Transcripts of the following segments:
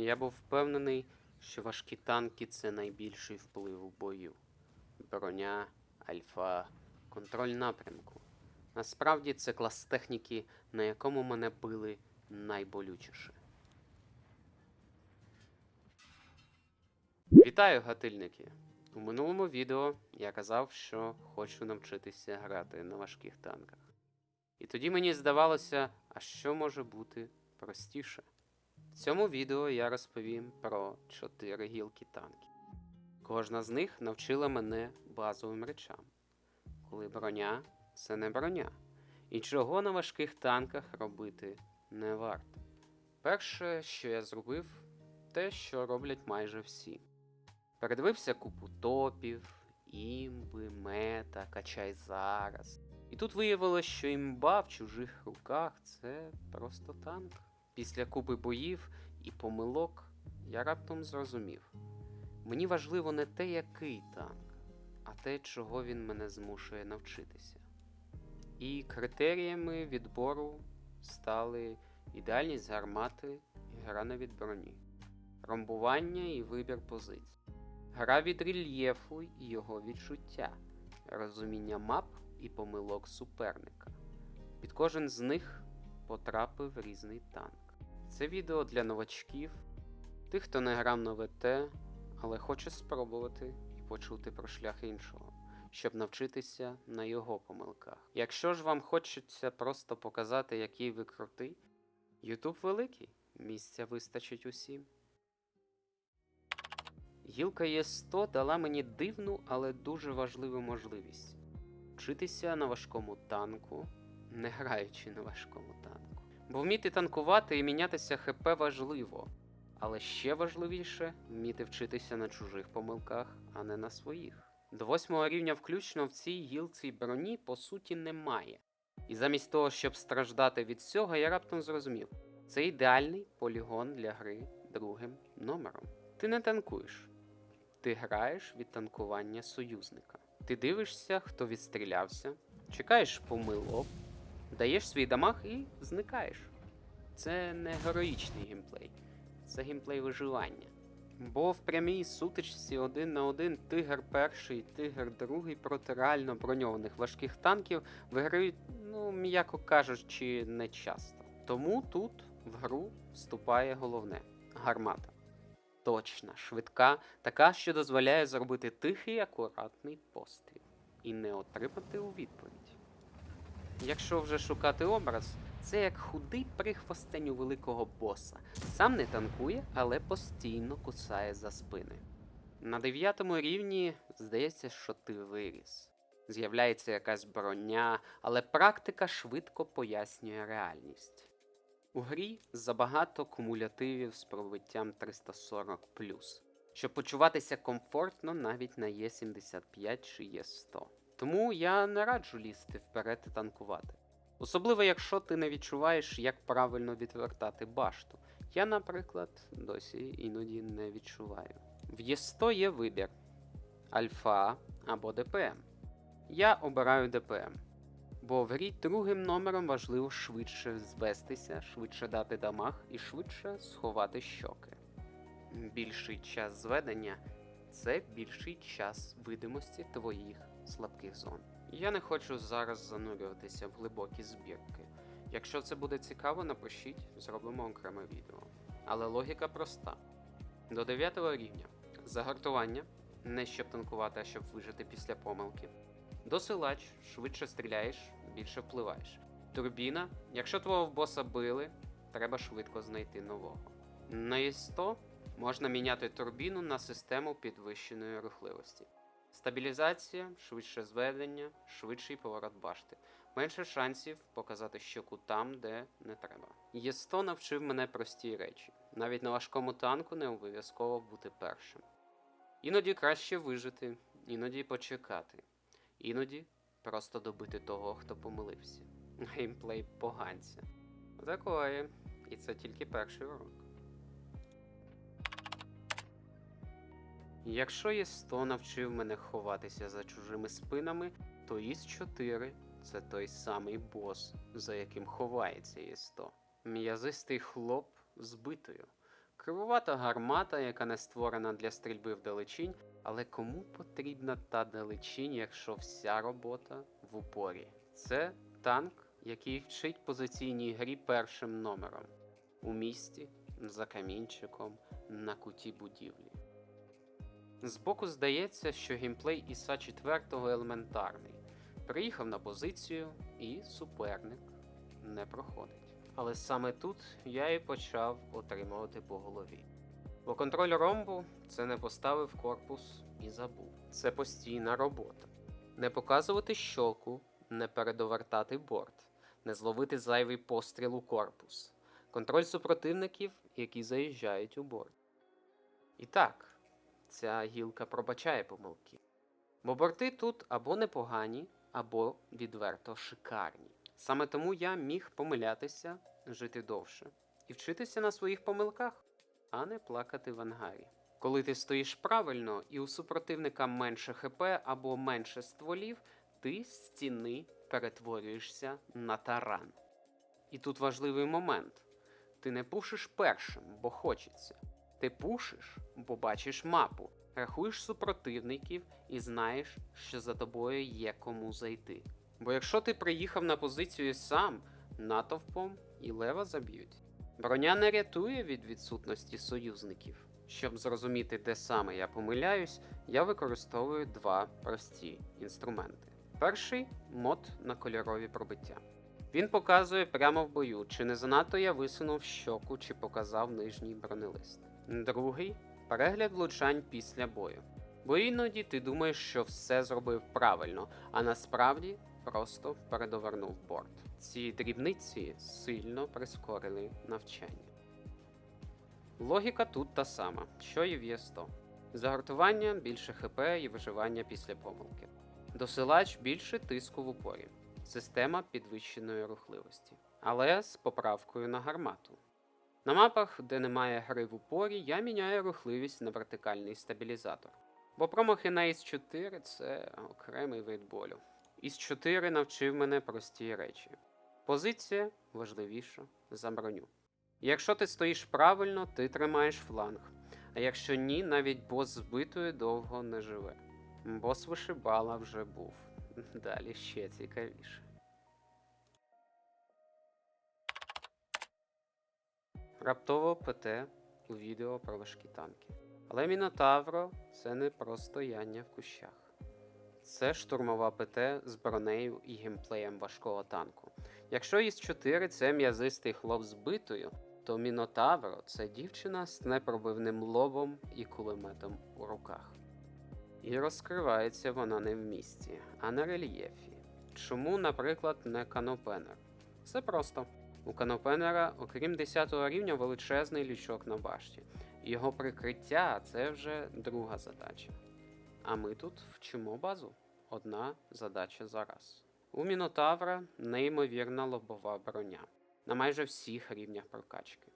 Я був впевнений, що важкі танки це найбільший вплив у бою. Броня, альфа, контроль напрямку. Насправді це клас техніки, на якому мене били найболючіше. Вітаю, гатильники! У минулому відео я казав, що хочу навчитися грати на важких танках. І тоді мені здавалося, а що може бути простіше. В цьому відео я розповім про чотири гілки танків. Кожна з них навчила мене базовим речам, коли броня це не броня, і чого на важких танках робити не варто. Перше, що я зробив, те, що роблять майже всі. Передивився купу топів, імби, мета, качай зараз. І тут виявилось, що імба в чужих руках це просто танк. Після купи боїв і помилок я раптом зрозумів. Мені важливо не те, який танк, а те, чого він мене змушує навчитися. І критеріями відбору стали ідеальність гармати і гра не від броні, ромбування і вибір позицій, гра від рельєфу і його відчуття, розуміння мап і помилок суперника. Під кожен з них потрапив різний танк. Це відео для новачків, тих, хто не грав на ВТ, але хоче спробувати і почути про шлях іншого, щоб навчитися на його помилках. Якщо ж вам хочеться просто показати, який ви крутий, Ютуб великий, місця вистачить усім. Гілка Є100 дала мені дивну, але дуже важливу можливість вчитися на важкому танку, не граючи на важкому танку. Бо вміти танкувати і мінятися ХП важливо, але ще важливіше вміти вчитися на чужих помилках, а не на своїх. До восьмого рівня включно в цій гілці броні по суті немає. І замість того, щоб страждати від цього, я раптом зрозумів, це ідеальний полігон для гри другим номером. Ти не танкуєш, ти граєш від танкування союзника. Ти дивишся, хто відстрілявся, чекаєш помилок, даєш свій дамаг і зникаєш. Це не героїчний геймплей, це геймплей виживання. Бо в прямій сутичці один на один тигр перший, тигр другий проти реально броньованих важких танків виграють, ну, м'яко кажучи, не часто. Тому тут в гру вступає головне гармата. Точна, швидка, така, що дозволяє зробити тихий, акуратний постріл і не отримати у відповідь. Якщо вже шукати образ, це як худий прихвостень у великого боса. Сам не танкує, але постійно кусає за спини. На дев'ятому рівні здається, що ти виріс. З'являється якась броня, але практика швидко пояснює реальність. У грі забагато кумулятивів з пробиттям 340 щоб почуватися комфортно навіть на Є75 чи Є100. Тому я не раджу лізти вперед і танкувати. Особливо, якщо ти не відчуваєш, як правильно відвертати башту. Я, наприклад, досі іноді не відчуваю. В Є100 є вибір: Альфа або ДПМ. Я обираю ДПМ. Бо в грі другим номером важливо швидше звестися, швидше дати дамаг і швидше сховати щоки. Більший час зведення це більший час видимості твоїх слабких зон. Я не хочу зараз занурюватися в глибокі збірки. Якщо це буде цікаво, напишіть, зробимо окреме відео. Але логіка проста: до 9 рівня загартування не щоб танкувати, а щоб вижити після помилки. Досилач, швидше стріляєш, більше впливаєш. Турбіна, якщо твого боса били, треба швидко знайти нового. На Є100 можна міняти турбіну на систему підвищеної рухливості. Стабілізація, швидше зведення, швидший поворот башти. Менше шансів показати щоку там, де не треба. Є100 навчив мене простій речі. Навіть на важкому танку не обов'язково бути першим. Іноді краще вижити, іноді почекати. Іноді просто добити того, хто помилився. Геймплей поганця. Такої. І це тільки перший урок. Якщо Є100 навчив мене ховатися за чужими спинами, то Іс-4 це той самий бос, за яким ховається Є100. М'язистий хлоп з битою, Кривувата гармата, яка не створена для стрільби вдалечінь, але кому потрібна та далечінь, якщо вся робота в упорі? Це танк, який вчить позиційній грі першим номером у місті, за камінчиком, на куті будівлі. Збоку здається, що геймплей Іса 4 елементарний. Приїхав на позицію, і суперник не проходить. Але саме тут я і почав отримувати по голові. Бо контроль ромбу це не поставив корпус і забув. Це постійна робота. Не показувати щоку, не передовертати борт, не зловити зайвий постріл у корпус, контроль супротивників, які заїжджають у борт. І так, ця гілка пробачає помилки. Бо борти тут або непогані, або відверто шикарні. Саме тому я міг помилятися, жити довше і вчитися на своїх помилках, а не плакати в ангарі. Коли ти стоїш правильно і у супротивника менше ХП або менше стволів, ти з стіни перетворюєшся на таран. І тут важливий момент: ти не пушиш першим, бо хочеться. Ти пушиш, бо бачиш мапу, рахуєш супротивників і знаєш, що за тобою є кому зайти. Бо якщо ти приїхав на позицію сам, натовпом і лева заб'ють. Броня не рятує від відсутності союзників. Щоб зрозуміти, де саме я помиляюсь, я використовую два прості інструменти. Перший мод на кольорові пробиття. Він показує прямо в бою, чи не занадто я висунув щоку, чи показав нижній бронелист. Другий перегляд влучань після бою. Бо іноді ти думаєш, що все зробив правильно, а насправді просто передовернув борт. Ці дрібниці сильно прискорили навчання. Логіка тут та сама, що і в Є100. Загартування більше ХП і виживання після помилки. Досилач більше тиску в упорі. Система підвищеної рухливості. Але з поправкою на гармату. На мапах, де немає гри в упорі, я міняю рухливість на вертикальний стабілізатор. Бо промахи на ІС 4 це окремий вид болю. Із 4 навчив мене прості речі. Позиція важливіша за броню. Якщо ти стоїш правильно, ти тримаєш фланг. А якщо ні, навіть бос збитою довго не живе. Бос вишибала вже був. Далі ще цікавіше. Раптово ПТ у відео про важкі танки. Але Мінотавро це не про стояння в кущах. Це штурмова ПТ з бронею і геймплеєм важкого танку. Якщо із 4 це м'язистий хлоп з битою, то Мінотавро це дівчина з непробивним лобом і кулеметом у руках. І розкривається вона не в місті, а на рельєфі. Чому, наприклад, не канопенер? Все просто. У канопенера, окрім 10 рівня, величезний лючок на башті. Його прикриття це вже друга задача. А ми тут вчимо базу. Одна задача за раз. У Мінотавра неймовірна лобова броня на майже всіх рівнях прокачки.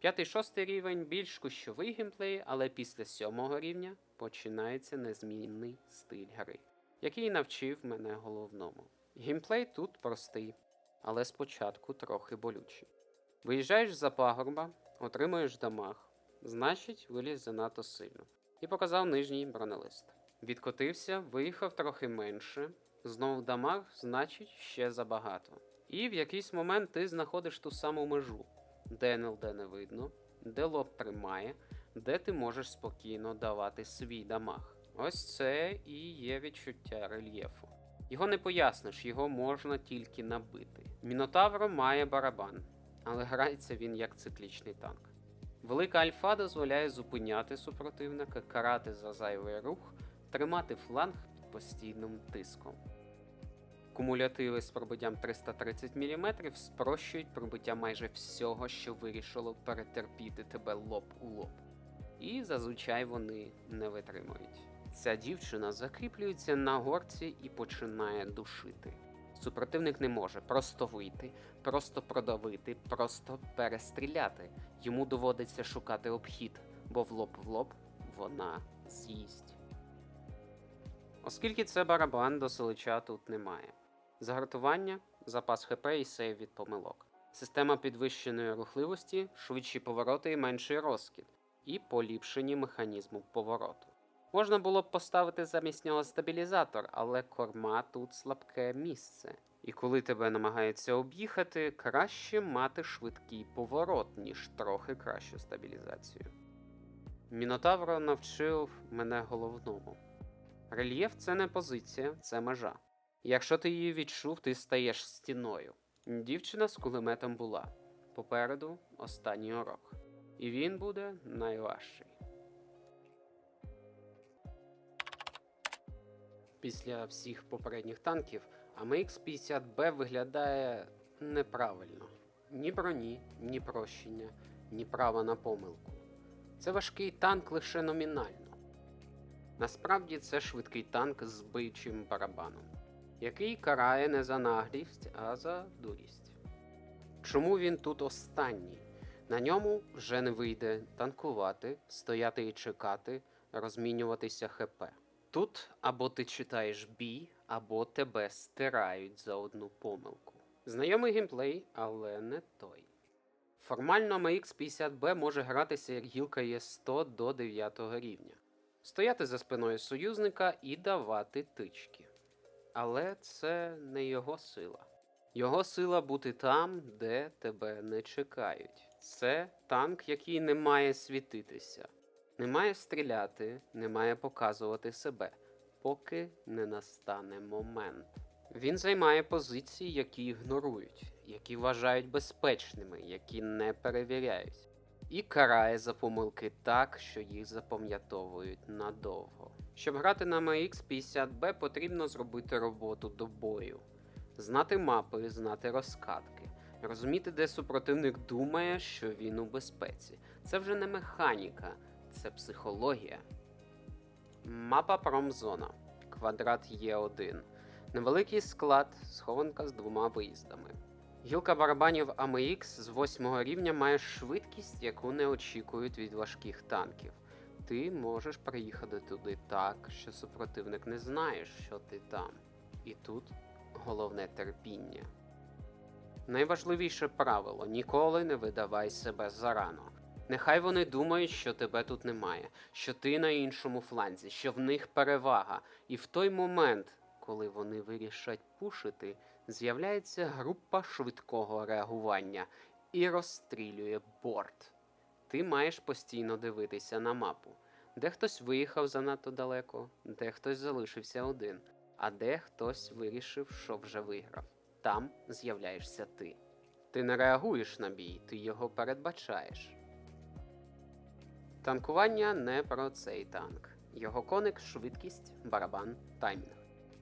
П'ятий-шостий рівень більш кущовий геймплей, але після сьомого рівня починається незмінний стиль гри, який навчив мене головному. Геймплей тут простий, але спочатку трохи болючий. Виїжджаєш за пагорба, отримуєш дамаг, значить виліз занадто сильно. І показав нижній бронелист. Відкотився, виїхав трохи менше, знову дамаг, значить ще забагато. І в якийсь момент ти знаходиш ту саму межу, де НЛД не видно, де лоб тримає, де ти можеш спокійно давати свій дамаг. Ось це і є відчуття рельєфу. Його не поясниш, його можна тільки набити. Мінотавро має барабан, але грається він як циклічний танк. Велика альфа дозволяє зупиняти супротивника, карати за зайвий рух, тримати фланг під постійним тиском. Кумулятиви з пробиттям 330 мм спрощують пробиття майже всього, що вирішило перетерпіти тебе лоб у лоб. І зазвичай вони не витримують. Ця дівчина закріплюється на горці і починає душити. Супротивник не може просто вийти, просто продавити, просто перестріляти. Йому доводиться шукати обхід, бо в лоб в лоб вона з'їсть. Оскільки це барабан, до селича тут немає. Загартування, запас ХП і сейв від помилок. Система підвищеної рухливості, швидші повороти і менший розкид. і поліпшенні механізму повороту. Можна було б поставити замість нього стабілізатор, але корма тут слабке місце. І коли тебе намагаються об'їхати, краще мати швидкий поворот, ніж трохи кращу стабілізацію. Мінотавро навчив мене головному. Рельєф це не позиція, це межа. Якщо ти її відчув, ти стаєш стіною. Дівчина з кулеметом була. Попереду останній урок. І він буде найважчий. Після всіх попередніх танків AMX-50B виглядає неправильно. Ні броні, ні прощення, ні права на помилку. Це важкий танк лише номінально. Насправді це швидкий танк з бичим барабаном, який карає не за наглість, а за дурість. Чому він тут останній? На ньому вже не вийде танкувати, стояти і чекати, розмінюватися ХП. Тут або ти читаєш бій, або тебе стирають за одну помилку. Знайомий геймплей, але не той. Формально MX50B може гратися як гілка Є100 до 9 рівня, стояти за спиною союзника і давати тички. Але це не його сила. Його сила бути там, де тебе не чекають. Це танк, який не має світитися, не має стріляти, не має показувати себе, поки не настане момент. Він займає позиції, які ігнорують, які вважають безпечними, які не перевіряють, і карає за помилки так, що їх запам'ятовують надовго. Щоб грати на MX50B, потрібно зробити роботу до бою, знати мапи, знати розкатки, розуміти, де супротивник думає, що він у безпеці. Це вже не механіка, це психологія. Мапа промзона. Квадрат Є1. Невеликий склад, схованка з двома виїздами. Гілка барабанів AMX з 8 рівня має швидкість, яку не очікують від важких танків. Ти можеш приїхати туди так, що супротивник не знає, що ти там. І тут головне терпіння. Найважливіше правило ніколи не видавай себе зарано. Нехай вони думають, що тебе тут немає, що ти на іншому фланзі, що в них перевага. І в той момент, коли вони вирішать пушити, з'являється група швидкого реагування і розстрілює борт. Ти маєш постійно дивитися на мапу, де хтось виїхав занадто далеко, де хтось залишився один, а де хтось вирішив, що вже виграв. Там з'являєшся ти. Ти не реагуєш на бій, ти його передбачаєш. Танкування не про цей танк. Його коник швидкість, барабан, таймінг.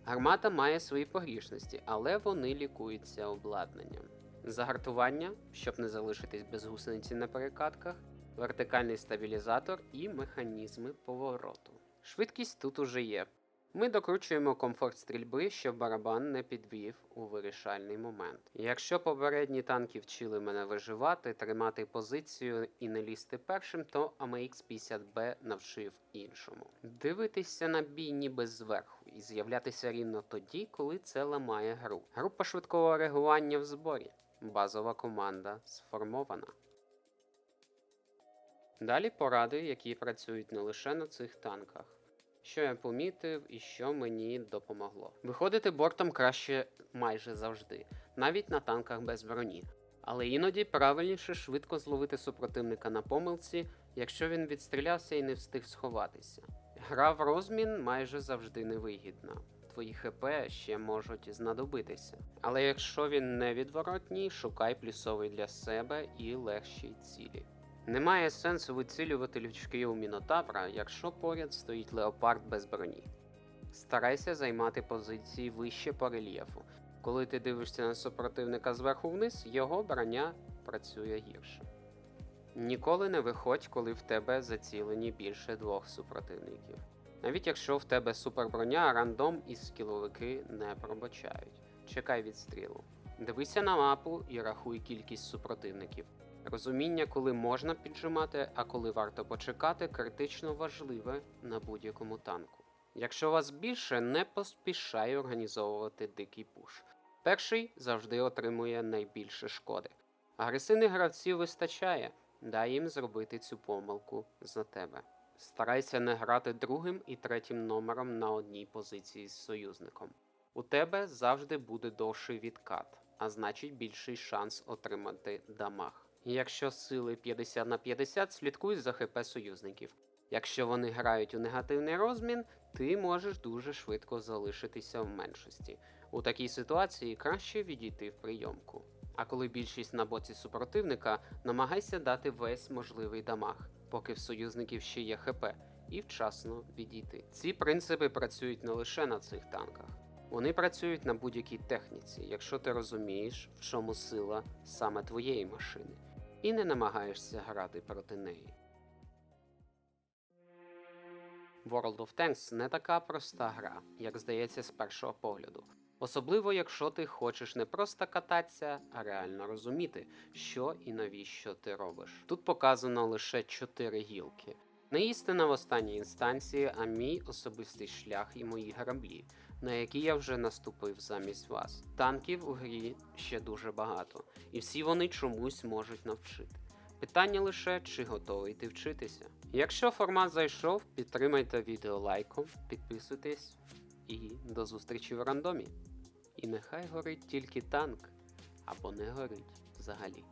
Гармата має свої погрішності, але вони лікуються обладнанням. Загартування, щоб не залишитись без гусениці на перекатках, вертикальний стабілізатор і механізми повороту. Швидкість тут уже є. Ми докручуємо комфорт стрільби, щоб барабан не підвів у вирішальний момент. Якщо попередні танки вчили мене виживати, тримати позицію і не лізти першим, то AMX-50B навчив іншому. Дивитися на бій ніби зверху і з'являтися рівно тоді, коли це ламає гру. Група швидкого реагування в зборі. Базова команда сформована. Далі поради, які працюють не лише на цих танках. Що я помітив і що мені допомогло. Виходити бортом краще майже завжди, навіть на танках без броні. Але іноді правильніше швидко зловити супротивника на помилці, якщо він відстрілявся і не встиг сховатися. Гра в розмін майже завжди невигідна. Твої ХП ще можуть знадобитися. Але якщо він невідворотній, шукай плюсовий для себе і легші цілі. Немає сенсу вицілювати лючки у мінотавра, якщо поряд стоїть леопард без броні. Старайся займати позиції вище по рельєфу. Коли ти дивишся на супротивника зверху вниз, його броня працює гірше. Ніколи не виходь, коли в тебе зацілені більше двох супротивників. Навіть якщо в тебе суперброня, рандом і скіловики не пробачають. Чекай відстрілу. Дивися на мапу і рахуй кількість супротивників. Розуміння, коли можна піджимати, а коли варто почекати, критично важливе на будь-якому танку. Якщо вас більше, не поспішай організовувати дикий пуш. Перший завжди отримує найбільше шкоди. Агресивних гравців вистачає, Дай їм зробити цю помилку за тебе. Старайся не грати другим і третім номером на одній позиції з союзником. У тебе завжди буде довший відкат, а значить більший шанс отримати дамаг. Якщо сили 50 на 50, слідкуй за ХП союзників. Якщо вони грають у негативний розмін, ти можеш дуже швидко залишитися в меншості. У такій ситуації краще відійти в прийомку. А коли більшість на боці супротивника, намагайся дати весь можливий дамаг, поки в союзників ще є ХП, і вчасно відійти. Ці принципи працюють не лише на цих танках. Вони працюють на будь-якій техніці, якщо ти розумієш, в чому сила саме твоєї машини, і не намагаєшся грати проти неї. World of Tanks не така проста гра, як здається з першого погляду. Особливо, якщо ти хочеш не просто кататися, а реально розуміти, що і навіщо ти робиш. Тут показано лише 4 гілки. Не істина в останній інстанції, а мій особистий шлях і мої граблі, на які я вже наступив замість вас. Танків у грі ще дуже багато, і всі вони чомусь можуть навчити. Питання лише, чи готовий ти вчитися. Якщо формат зайшов, підтримайте відео лайком, підписуйтесь і до зустрічі в рандомі. І нехай горить тільки танк, або не горить взагалі.